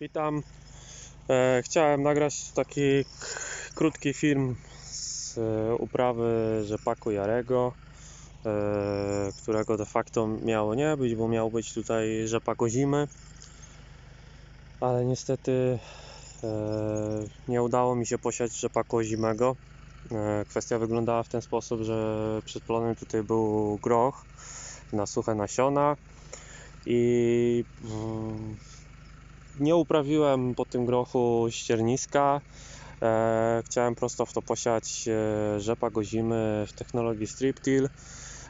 Witam. E, chciałem nagrać taki krótki film z e, uprawy rzepaku Jarego, e, którego de facto miało nie być, bo miał być tutaj rzepak ozimy. Ale niestety nie udało mi się posiać rzepaku ozimego. E, kwestia wyglądała w ten sposób, że przed plonem tutaj był groch na suche nasiona i mm, nie uprawiłem po tym grochu ścierniska. E, chciałem prosto w to posiać e, rzepak ozimy w technologii strip till.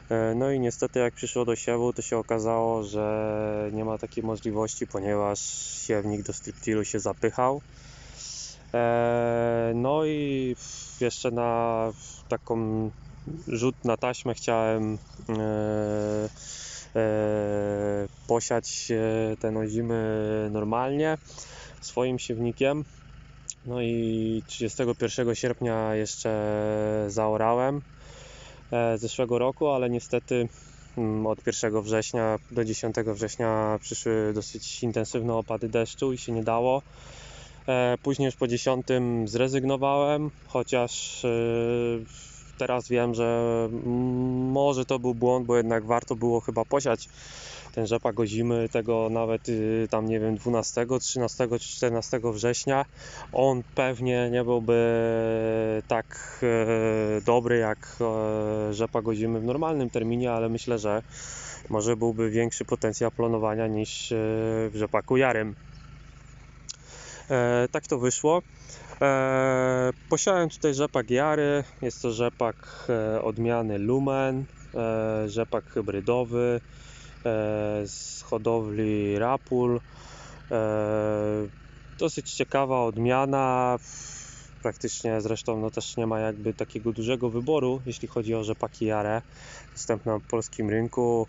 E, no i niestety jak przyszło do siewu, to się okazało, że nie ma takiej możliwości, ponieważ siewnik do strip tillu się zapychał. No i jeszcze na taką rzut na taśmę chciałem posiać e, ten ozimy normalnie swoim siewnikiem. No i 31 sierpnia jeszcze zaorałem e, zeszłego roku, ale niestety mm, od 1 września do 10 września przyszły dosyć intensywne opady deszczu i się nie dało. E, Później już po 10 zrezygnowałem, chociaż teraz wiem, że może to był błąd, bo jednak warto było chyba posiać ten rzepak ozimy, tego nawet y, tam nie wiem 12, 13 czy 14 września. On pewnie nie byłby tak e, dobry jak e, rzepak ozimy w normalnym terminie, ale myślę, że może byłby większy potencjał planowania niż e, w rzepaku jarym. Tak to wyszło. E, posiałem tutaj rzepak Jary. Jest to rzepak e, odmiany Lumen, e, rzepak hybrydowy e, z hodowli Rapul. Dosyć ciekawa odmiana. Praktycznie zresztą no też nie ma jakby takiego dużego wyboru, jeśli chodzi o rzepaki Jarę. Dostępna na polskim rynku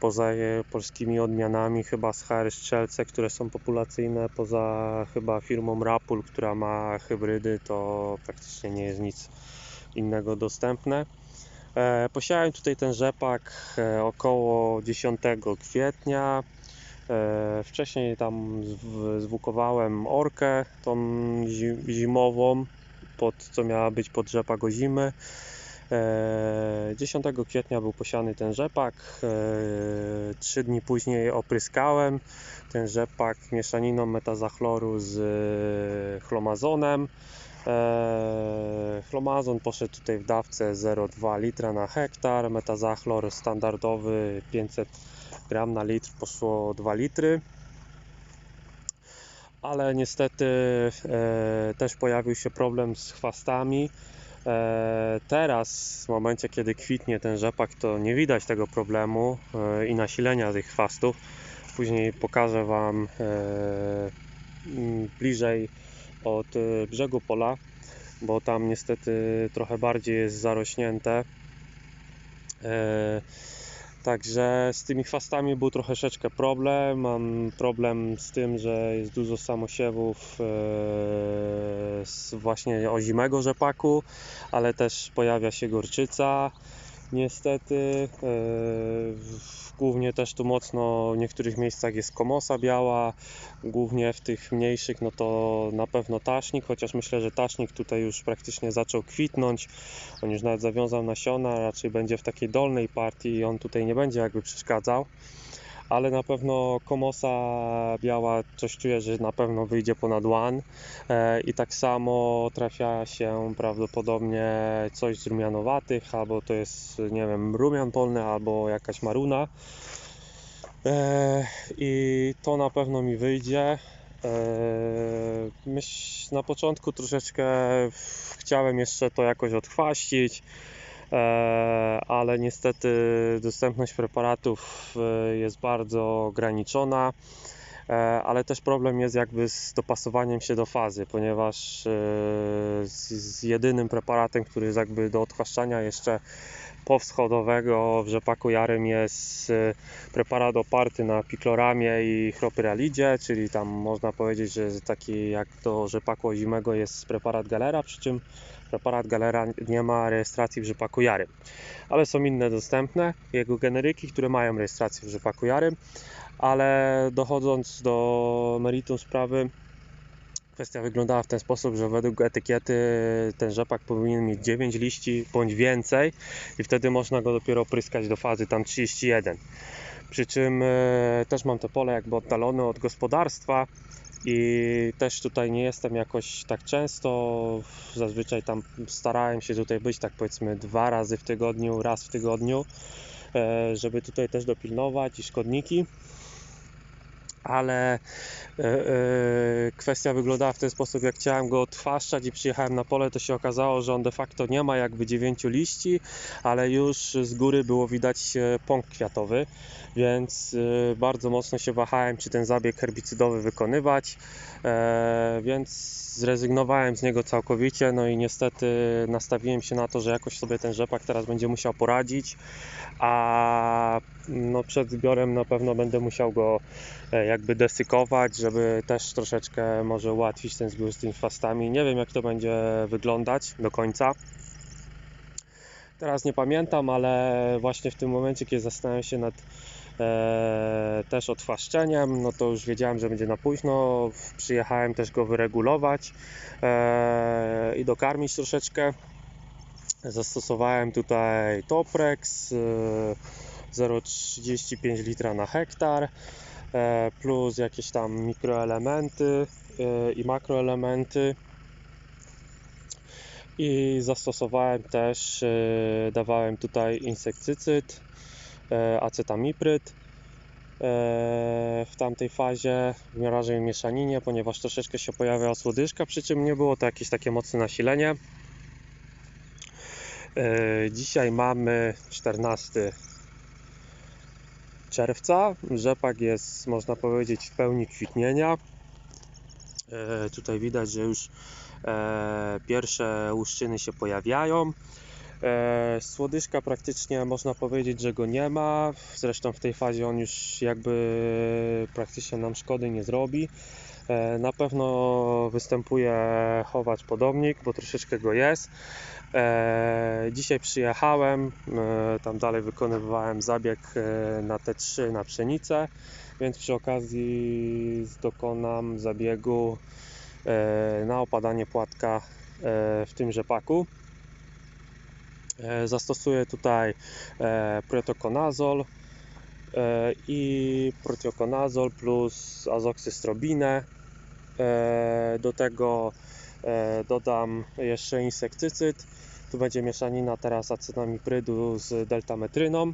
poza e, polskimi odmianami chyba z HR Strzelce, które są populacyjne, poza chyba firmą Rapul, która ma hybrydy, to praktycznie nie jest nic innego dostępne. E, posiałem tutaj ten rzepak e, około 10 kwietnia. Wcześniej tam zw- zwukowałem orkę, tą zi- zimową, pod, co miała być pod rzepak ozimy. E, 10 kwietnia był posiany ten rzepak. E, Trzy dni później opryskałem ten rzepak mieszaniną metazachloru z e, chlomazonem. E, Chlomazon poszedł tutaj w dawce 0,2 litra na hektar. Metazachlor standardowy 500 gram na litr poszło 2 litry. Ale niestety e, też pojawił się problem z chwastami. E, Teraz, w momencie kiedy kwitnie ten rzepak, to nie widać tego problemu e, i nasilenia tych chwastów. Później pokażę Wam e, bliżej od brzegu pola, bo tam niestety trochę bardziej jest zarośnięte. Także z tymi chwastami był troszeczkę problem. Mam problem z tym, że jest dużo samosiewów e, z właśnie ozimego rzepaku, ale też pojawia się gorczyca. Niestety, e, głównie też tu mocno w niektórych miejscach jest komosa biała, głównie w tych mniejszych no to na pewno tasznik, chociaż myślę, że tasznik tutaj już praktycznie zaczął kwitnąć. On już nawet zawiązał nasiona, raczej będzie w takiej dolnej partii i on tutaj nie będzie jakby przeszkadzał. Ale na pewno komosa biała coś czuję, że na pewno wyjdzie ponad łan. E, I tak samo trafia się prawdopodobnie coś z rumianowatych, albo to jest, nie wiem, rumian polny, albo jakaś maruna. E, I to na pewno mi wyjdzie. E, Myśl, na początku troszeczkę chciałem jeszcze to jakoś odchwaścić, ale niestety dostępność preparatów e, jest bardzo ograniczona. E, Ale też problem jest jakby z dopasowaniem się do fazy, ponieważ e, z, jedynym preparatem, który jest jakby do odchwaszczania jeszcze powschodowego w rzepaku jarym jest e, preparat oparty na pikloramie i chropyralidzie, czyli tam można powiedzieć, że taki jak do rzepaku ozimego jest preparat galera, przy czym preparat Galera nie ma rejestracji w rzepaku Jary, ale są inne dostępne, jego generyki, które mają rejestrację w rzepaku Jary, ale dochodząc do meritum sprawy, kwestia wyglądała w ten sposób, że według etykiety ten rzepak powinien mieć 9 liści bądź więcej i wtedy można go dopiero pryskać do fazy tam 31. Przy czym e, też mam to pole jakby oddalone od gospodarstwa i też tutaj nie jestem jakoś tak często. Zazwyczaj tam starałem się tutaj być tak powiedzmy dwa razy w tygodniu, raz w tygodniu, e, żeby tutaj też dopilnować i szkodniki ale e, e, kwestia wyglądała w ten sposób, jak chciałem go odchwaszczać i przyjechałem na pole, to się okazało, że on de facto nie ma jakby dziewięciu liści, ale już z góry było widać e, pąk kwiatowy, więc e, bardzo mocno się wahałem, czy ten zabieg herbicydowy wykonywać, e, więc zrezygnowałem z niego całkowicie, no i niestety nastawiłem się na to, że jakoś sobie ten rzepak teraz będzie musiał poradzić, a no przed zbiorem na pewno będę musiał go e, jakby desykować, żeby też troszeczkę może ułatwić ten zbiór z tymi chwastami. Nie wiem jak to będzie wyglądać do końca. Teraz nie pamiętam, ale właśnie w tym momencie, kiedy zastanawiam się nad e, też odchwaszczeniem, no to już wiedziałem, że będzie na późno. Przyjechałem też go wyregulować e, i dokarmić troszeczkę. Zastosowałem tutaj Toprex. E, 0,35 litra na hektar plus jakieś tam mikroelementy e, i makroelementy i zastosowałem też, e, dawałem tutaj insektycyd, acetamipryd w tamtej fazie w miarażej mieszaninie, ponieważ troszeczkę się pojawia słodyżka, przy czym nie było to jakieś takie mocne nasilenie. Dzisiaj mamy 14 czerwca. Rzepak jest, można powiedzieć, w pełni kwitnienia. E, tutaj widać, że już e, pierwsze łuszczyny się pojawiają. E, słodyżka praktycznie można powiedzieć, że go nie ma. Zresztą w tej fazie on już jakby praktycznie nam szkody nie zrobi. E, na pewno występuje chowacz podobnik, bo troszeczkę go jest. E, dzisiaj przyjechałem, e, tam dalej wykonywałem zabieg na T3 na pszenicę, więc przy okazji dokonam zabiegu na opadanie płatka w tym rzepaku. Zastosuję tutaj protokonazol i protokonazol plus azoksystrobinę E, do tego e, dodam jeszcze insektycyd. Tu będzie mieszanina teraz acetamiprydu z deltametryną.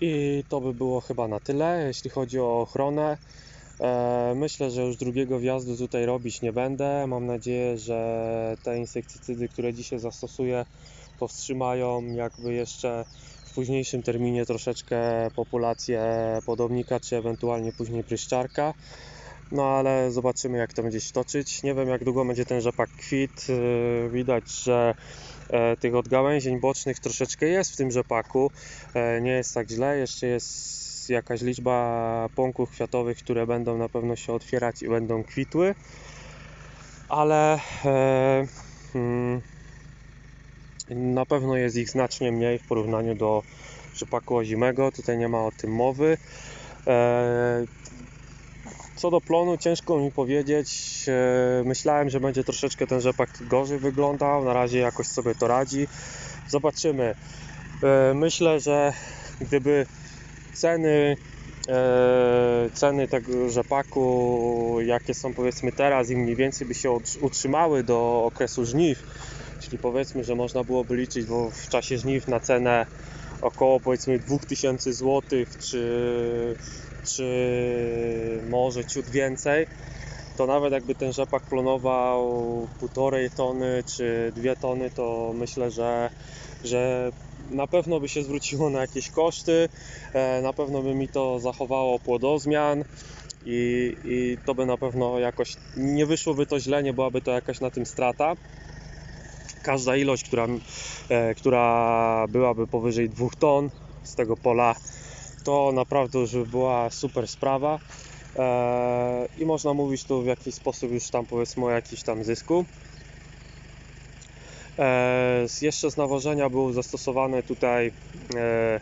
I to by było chyba na tyle, jeśli chodzi o ochronę. E, myślę, że już drugiego wjazdu tutaj robić nie będę. Mam nadzieję, że te insektycydy, które dzisiaj zastosuję, powstrzymają jakby jeszcze w późniejszym terminie troszeczkę populację podobnika, czy ewentualnie później pryszczarka. No ale zobaczymy jak to będzie się toczyć. Nie wiem jak długo będzie ten rzepak kwit. Yy, widać, że e, tych odgałęzień bocznych troszeczkę jest w tym rzepaku. E, nie jest tak źle. Jeszcze jest jakaś liczba pąków kwiatowych, które będą na pewno się otwierać i będą kwitły. Ale e, hmm, na pewno jest ich znacznie mniej w porównaniu do rzepaku ozimego. Tutaj nie ma o tym mowy. Co do plonu, ciężko mi powiedzieć. E, myślałem, że będzie troszeczkę ten rzepak gorzej wyglądał. Na razie jakoś sobie to radzi. Zobaczymy. E, myślę, że gdyby ceny e, ceny tego rzepaku, jakie są powiedzmy teraz i mniej więcej by się utrzymały do okresu żniw, czyli powiedzmy, że można byłoby liczyć bo w czasie żniw na cenę około powiedzmy 2000 zł, czy czy może ciut więcej, to nawet jakby ten rzepak plonował półtorej tony czy dwie tony, to myślę, że, że na pewno by się zwróciło na jakieś koszty, e, na pewno by mi to zachowało płodozmian i, i to by na pewno jakoś nie wyszłoby to źle, nie byłaby to jakaś na tym strata. Każda ilość, która, e, która byłaby powyżej 2 ton z tego pola to naprawdę już była super sprawa eee, i można mówić tu w jakiś sposób już tam powiedzmy o jakimś tam zysku. E, jeszcze z nawożenia był zastosowany tutaj e, e,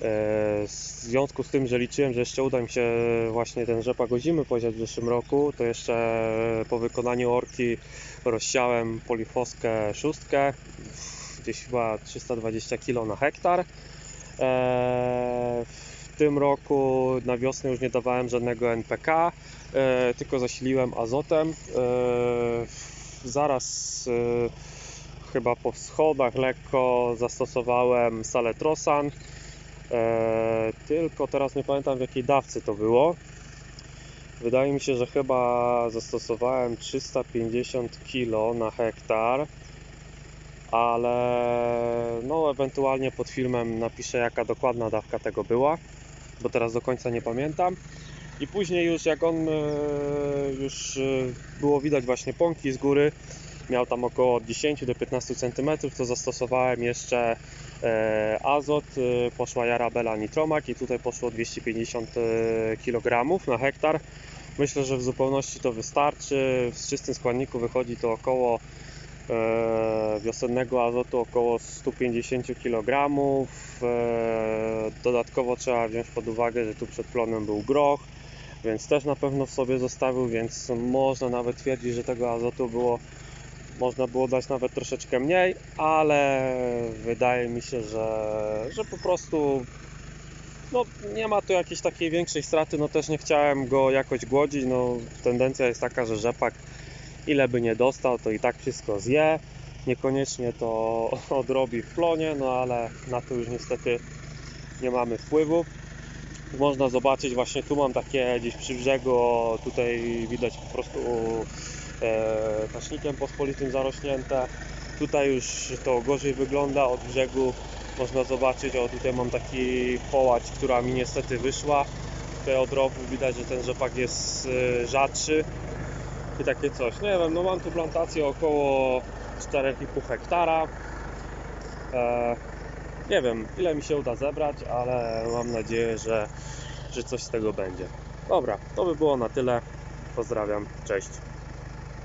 w związku z tym, że liczyłem, że jeszcze uda mi się właśnie ten rzepak ozimy poziać w zeszłym roku, to jeszcze po wykonaniu orki rozsiałem polifoskę szóstkę, gdzieś chyba 320 kg na hektar. E, w tym roku na wiosnę już nie dawałem żadnego NPK, e, tylko zasiliłem azotem. E, zaraz e, chyba po schodach lekko zastosowałem saletrosan. E, tylko teraz nie pamiętam w jakiej dawce to było. Wydaje mi się, że chyba zastosowałem 350 kg na hektar, ale no ewentualnie pod filmem napiszę jaka dokładna dawka tego była, bo teraz do końca nie pamiętam. I później już jak on e, już e, było widać właśnie pąki z góry, miał tam około od 10 do 15 cm, to zastosowałem jeszcze e, azot, e, poszła Jarabela Nitromak i tutaj poszło 250 kg na hektar. Myślę, że w zupełności to wystarczy. W czystym składniku wychodzi to około e, wiosennego azotu około 150 kg. E, dodatkowo trzeba wziąć pod uwagę, że tu przed plonem był groch, więc też na pewno w sobie zostawił, więc można nawet twierdzić, że tego azotu było można było dać nawet troszeczkę mniej, ale wydaje mi się, że, że po prostu no, nie ma tu jakiejś takiej większej straty. No też nie chciałem go jakoś głodzić. No, tendencja jest taka, że rzepak ile by nie dostał, to i tak wszystko zje. Niekoniecznie to odrobi w plonie, no ale na to już niestety nie mamy wpływu. Można zobaczyć, właśnie tu mam takie gdzieś przy brzegu, tutaj widać po prostu e, taśnikiem pospolitym zarośnięte. Tutaj już to gorzej wygląda od brzegu. Można zobaczyć, o tutaj mam taki połać, która mi niestety wyszła. Tutaj od widać, że ten rzepak jest e, rzadszy. I takie coś. Nie wiem, no mam tu plantację około 4,5 hektara. E, nie wiem, ile mi się uda zebrać, ale mam nadzieję, że, że coś z tego będzie. Dobra, to by było na tyle. Pozdrawiam, cześć.